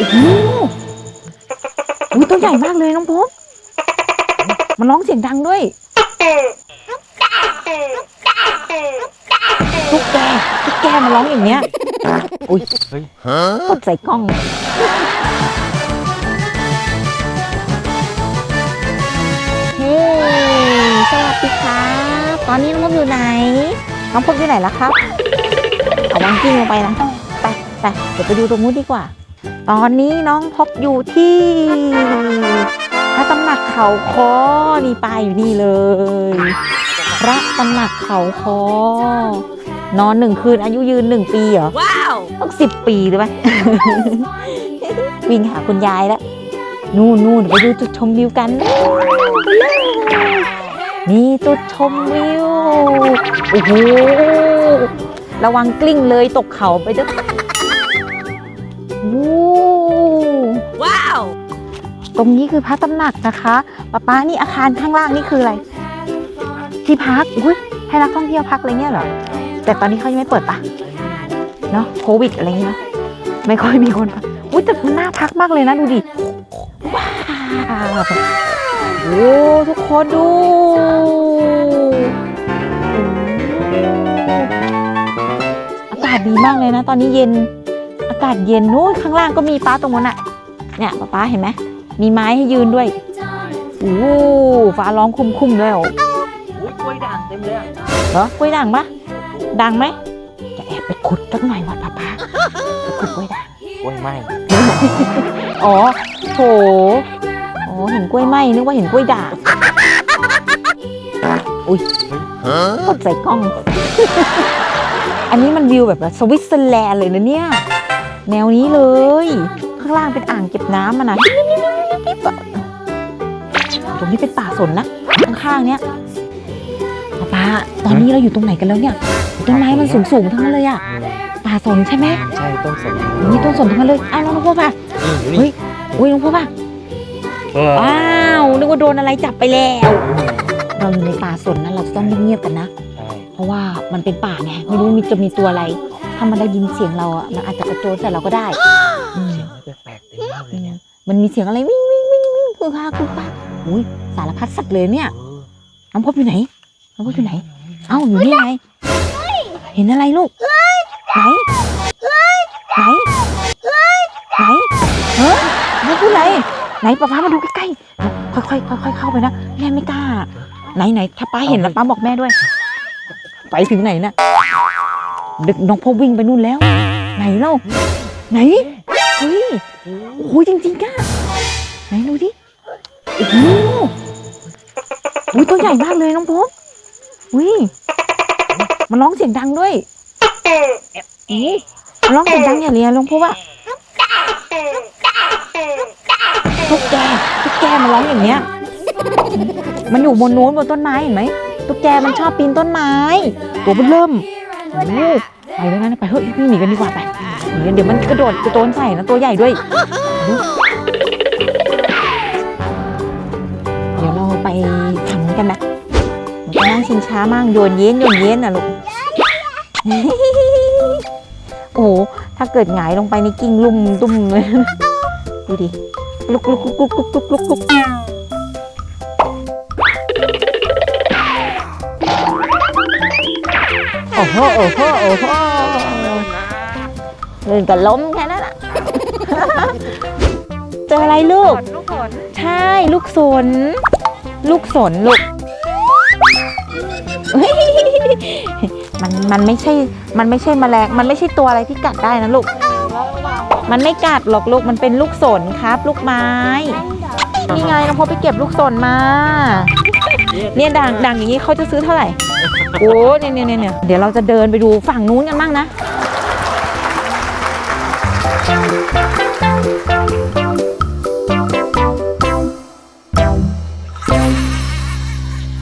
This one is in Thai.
โอ้โหอุ๊ยตัวใหญ่มากเลยน้องพบมันร้องเสียงดังด้วยทุกแกทุกแกมันร้องอย่างเงี้ยอุ้ยเฮ้ยกดใส่กล้องเฮ้สวัสดีครับตอนนี้น้องพบอยู่ไหน น้องพบอยู่ไหนล้วครับ เอาวางกิ้งลงไปนะ ไปไปเดี๋ยวไปดูตรงนู้นดีกว่า ตอนนี้น้องพบอยู่ที่พระตำหนักเขาคอนี่ป้ายอยู่นี่เลย พระตำหนักเขาคอนอนหนึ่งคืนอายุยืนหนึ่งปีเหรอ ว้าวต้องสิบปีหรือเปล่าวิ่งหาคุณยายแล้ว นู่นนู่นไปดูจุดชมวิวกัน นี่จุดชมวิว โอ้โห ระวังกลิ้งเลยตกเขาไปด้วยวู้ว้าว ตรงนี้คือพระตำหนักนะคะป๊าป๊านี่อาคารข้างล่างนี่คืออะไร ที่พักอุ้ยให้นักท่องเที่ยวพักอะไรเงี้ยเหรอแต่ตอนนี้เขายังไม่เปิดปะเนาะโควิดอะไรเงี้ยไม่ค่อยมีคนพักอุ้ยแต่มันน่าพักมากเลยนะดูดิว้าวโอ้ทุกคนดูอากาศดีมากเลยนะ ตอนนี้เย็นอากาศเย็นนู้นข้างล่างก็มีป้าตรงนั้นอะเนี่ยป้าป้าเห็นไหม มีไม้ให้ยืนด้วยโอ้ฟ้าร้องคุ้มๆด้วยเหรออุ้ยกล้วยด่างเต็มเลยอะเหรอกล้วยด่างปะดังไหมจะแอบไปขุดสักหน่อยว่ะป้าป้าไปขุดกล้วยด่างกล้วยไหมอ๋อโถอ๋อเห็นกล้วยไหมนึกว่าเห็นกล้วยด่างอุ้ยกดใส่กล้อง อันนี้มันวิวแบบว่าสวิตเซอร์แลนด์เลยนะเนี่ย แนวนี้เลย ข้างล่างเป็นอ่างเก็บน้ำมันนะ ตรงนี้เป็นป่าสนนะข้างๆเนี้ยป้าป้าตอนนี้เราอยู่ตรงไหนกันแล้วเนี่ยต้นไม้มันสูงๆทั้งนั้นเลยอะป่าสนใช่ไหมใช่ต้นสนมีต้นสนทั้งนั้นเลยอ้าวน้องพ่อป่ะนี่เฮ้ยอุ้ยน้องพ่อป่ะเออว้าวนึกว่าโดนอะไรจับไปแล้ว เราอยู่ในป่าสนนะเราจะต้องเงียบๆกันนะใช่เพราะว่ามันเป็นป่าไงไม่รู้มีจะมีตัวอะไร ถ้ามันได้ยินเสียงเราอะมันอาจจะกระโจนใส่เราก็ได้อืมเสียงอะไรแปลกๆเต็มมากเลยเนี่ยมันมีเสียงอะไรวิ่งวิ่งวิ่งวิ่ง คือค่ะคือค่ะอุ้ยสารพัดสัตว์เลยเนี่ยน้องพบอยู่ไหนน้องพบอยู่ไหน เอ้าอยู่นี่ไงเห็นอะไรลูกไหนไหนไหนเฮ้ยน้องพูดอะไรไหนป้าป้ามาดูใกล้ๆค่อยๆค่อยๆเข้าไปนะแม่ไม่กล้า ไหนไหนถ้าป้าเห็นแล้วป้าบอกแม่ด้วย ไปถึงไหนน่ะเด็กน้องพบวิ่งไปนู่นแล้ว ไหนเล่าไหนเฮ้ยโอ้โหจริงๆก้าไหนดูดิ โอ้โหอุ้ยตัวใหญ่มากเลยน้องพบอุ้ยมันร้องเสียงดังด้วยอุ้ยมันร้องเสียงดังอย่างเนี้ยน้องพบอะตุ๊กแกตุ๊กแกมันร้องอย่างเนี้ย มันอยู่บนนู้นบนต้นไม้เห็นไหมตุ๊กแกมันชอบปีนต้นไม้ ตัวมันเริ่มโอ้ไปแล้วนะไปเฮ้ยพี่หนีกันดีกว่าไปหนีกันเดี๋ยวมันกระโดดกระโจนใส่นะตัวใหญ่ด้วย งชิงช้ามั่งโยนเย็นโยนเย็นนะลูก โอ้โหถ้าเกิดหงายลงไปในกิ่งลุ่มตุ้มเลยดูดิลุกลุกลุกลุกลุกลุกลุกลุกโอ้โหโอ้โหโอ้โหเล่นกับล้มแค่นั้นอะเจออะไรลูกลูกผลใช่ลูกสน ลูกสนลูกเฮ้ย มันมันไม่ใช่มันไม่ใช่แมลงมันไม่ใช่ตัวอะไรที่กัดได้นะลูก มันไม่กัดหรอกลูกมันเป็นลูกสนครับ ลูกไม้ นี่ไงน้องพบไปเก็บลูกสนมา เนี่ยด่างด่างอย่างนี้เขาจะซื้อเท่าไหร่โอ้เนี่ยเนี่ยเนี่ยเนี่ยเดี๋ยวเราจะเดินไปดูฝั่งนู้นกันบ้างนะ